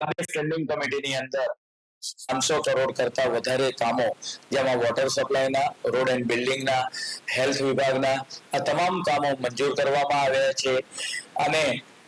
Standing કમિટીની અંદર પાંચસો કરોડ કરતા વધારે કામો, જેમાં વોટર સપ્લાયના રોડ એન્ડ બિલ્ડિંગના હેલ્થ વિભાગના આ તમામ કામો મંજૂર કરવામાં આવ્યા છે. અને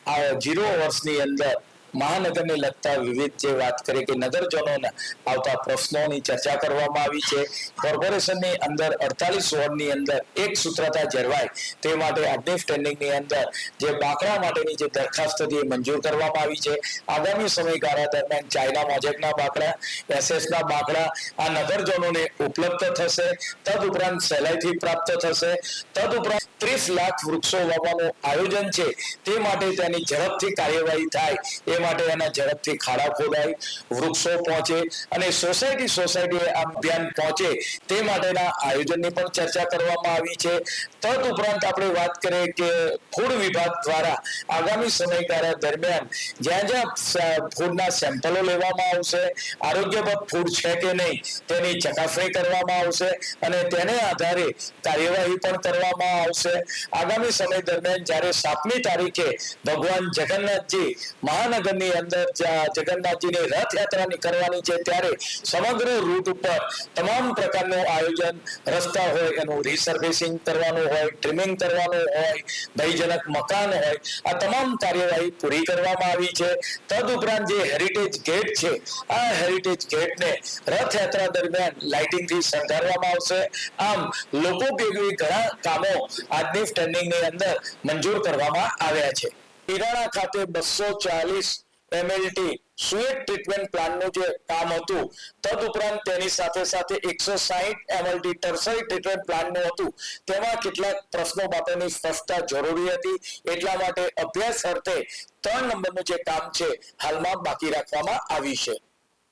આ જીરો વર્ષની અંદર મહાનગરને લગતા વિવિધ જે વાત કરી કે નગરજનોના આવતા પ્રશ્નોની ચર્ચા કરવામાં આવી છે. કોર્પોરેશનની અંદર અડતાલીસ વોર્ડની અંદર એક સૂત્રતા જળવાય તે માટે આજની સ્ટેન્ડિંગની અંદર જે બાકડા માટેની જે દરખાસ્ત હતી એ મંજૂર કરવામાં આવી છે. આગામી સમયગાળા દરમિયાન ચાઇના મોજેકના બાકડા, એસએસના બાકડા આ નગરજનોને ઉપલબ્ધ થશે. તદ ઉપરાંત સહેલાઈથી પ્રાપ્ત થશે. તદુપરાંત ત્રીસ લાખ વૃક્ષો વાવવાનું આયોજન છે. તે માટે તેની ઝડપથી કાર્યવાહી થાય. એ માટે એના ઝડપથી ખાડા ખોદાય, વૃક્ષો પહોંચે અને સોસાયટી સોસાયટી આ અભિયાન પહોંચે તે માટેના આયોજનની પણ ચર્ચા કરવામાં આવી છે. તદ ઉપરાંત આપણે વાત કરીએ કે ફૂડ વિભાગ દ્વારા આગામી સમયગાળા દરમિયાન જ્યાં જ્યાં ફૂડના સેમ્પલો લેવામાં આવશે, આરોગ્યપ્રદ ફૂડ છે કે નહીં તેની ચકાસણી કરવામાં આવશે અને તેને આધારે કાર્યવાહી પણ કરવામાં આવશે. આગામી સમય દરમિયાન જ્યારે સાતમી તારીખે ભગવાન જગન્નાથજી મહાનગરની અંદર જગન્નાથજીની રથયાત્રા નીકળવાની છે, ત્યારે સમગ્ર રૂટ ઉપર તમામ પ્રકારનું આયોજન રસ્તા હોય, એનું રિસર્વિસિંગ કરવાનું હોય ટ્રીમિંગ કરવાનું હોય, ભયજનક મકાન હોય, આ તમામ કાર્યવાહી પૂરી કરવામાં આવી છે. તદુપરાંત જે હેરિટેજ ગેટ છે, આ હેરિટેજ ગેટને રથયાત્રા દરમિયાન લાઇટિંગથી શણગારવામાં આવશે. આમ લોકોપયોગી ઘણા કામો આજની સ્ટેન્ડિંગની અંદર મંજૂર કરવામાં આવ્યા છે. ઈરાણા ખાતે બસો ચાલીસ એમએલટી સુએટ ટ્રીટમેન્ટ પ્લાનનું જે કામ હતું, તદુપરાંત તેની સાથે સાથે એકસો સાહીઠ એમએલટી ટર્સરી ટ્રીટમેન્ટ પ્લાનનું હતું. તેમાં કેટલાક પ્રશ્નો માટેની સ્પષ્ટતા જરૂરી હતી. એટલા માટે અભ્યાસ અર્થે ત્રણ નંબરનું જે કામ છે, હાલમાં બાકી રાખવામાં આવી છે.